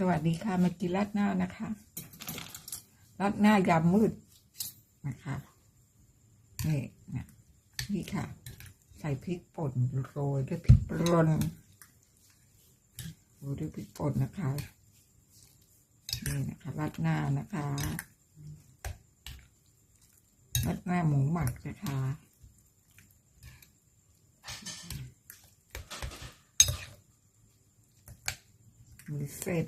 สวัสดีค่ะมากินราดหน้านะคะราดหน้ายามมืดนะคะนี่นะนี่ค่ะ ใส่พริกป่นโรยด้วยพริกป่นโรยด้วยพริกป่นนะคะนี่นะคะราดหน้านะคะราดหน้าหมูหมักนะคะ มีเส้น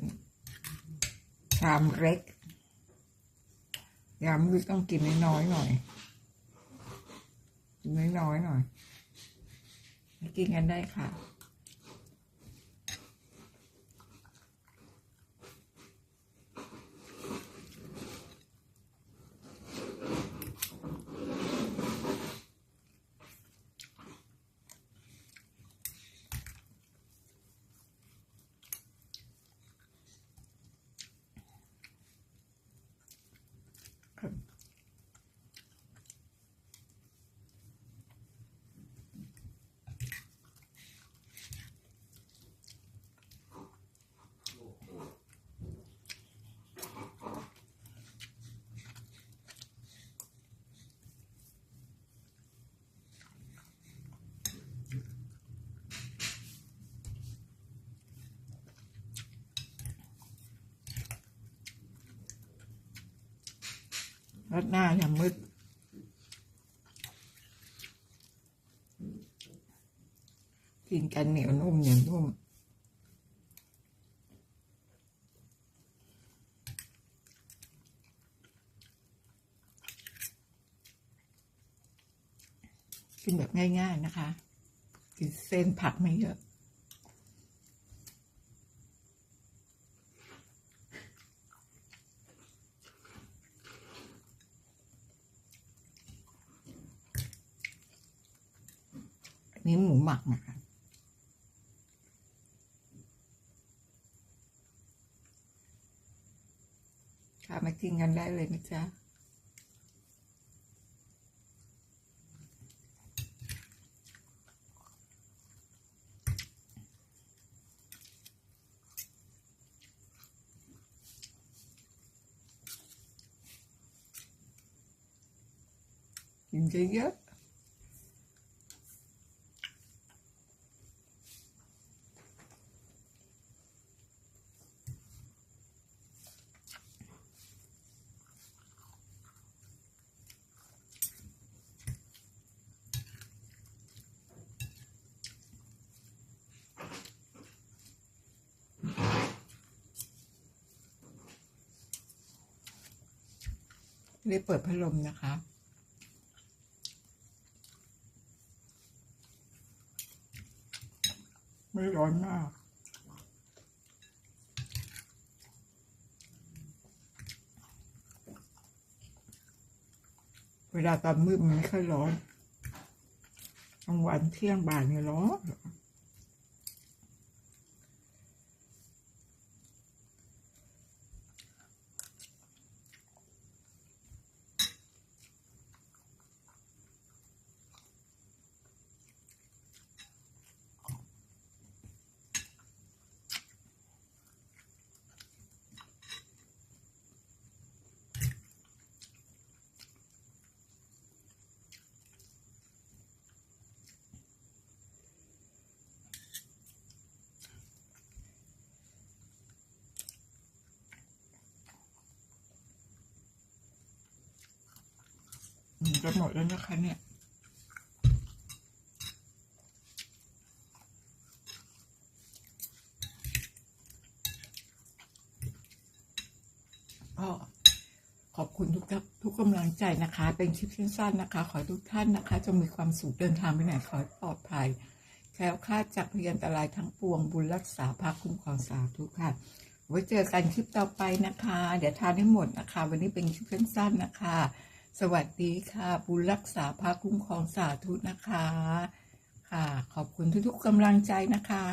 ชามเล็กยามมืดต้องกินน้อยๆหน่อยกินน้อยๆหน่อยกินกันได้ค่ะ รัดหน้ายามืดกินกันเหนียวนุ่มเหนียวนุ่มกินแบบง่าย ๆ นะคะ กินเส้นผักไม่เยอะ นนี้หมูหมักนะคะค่ะมากินกันได้เลยนะจ๊ะกินเยอะๆ ได้เปิดพัดลมนะคะ ไม่ร้อนมากเวลาตอนมืดมันไม่ค่อยร้อนกลางวันเที่ยงบ่ายเนี่ยร้อน จะหมดแล้วนะคะเนี่ยก็ขอบคุณทุกท่านทุกกำลังใจนะคะ เป็นคลิปสั้นๆนะคะ ขอทุกท่านนะคะ จงมีความสุขเดินทางไปไหนขอปลอดภัยแคล้วคลาดจากพยันตรายทั้งปวงบุญรักษาภาคคุ้มครองสาธุค่ะไว้เจอกันคลิปต่อไปนะคะ เดี๋ยวทานให้หมดนะคะ วันนี้เป็นคลิปสั้นๆนะคะ สวัสดีค่ะบุญรักษาภาคคุ้มครองสาธุนะคะ ค่ะ ขอบคุณทุกๆกำลังใจนะคะ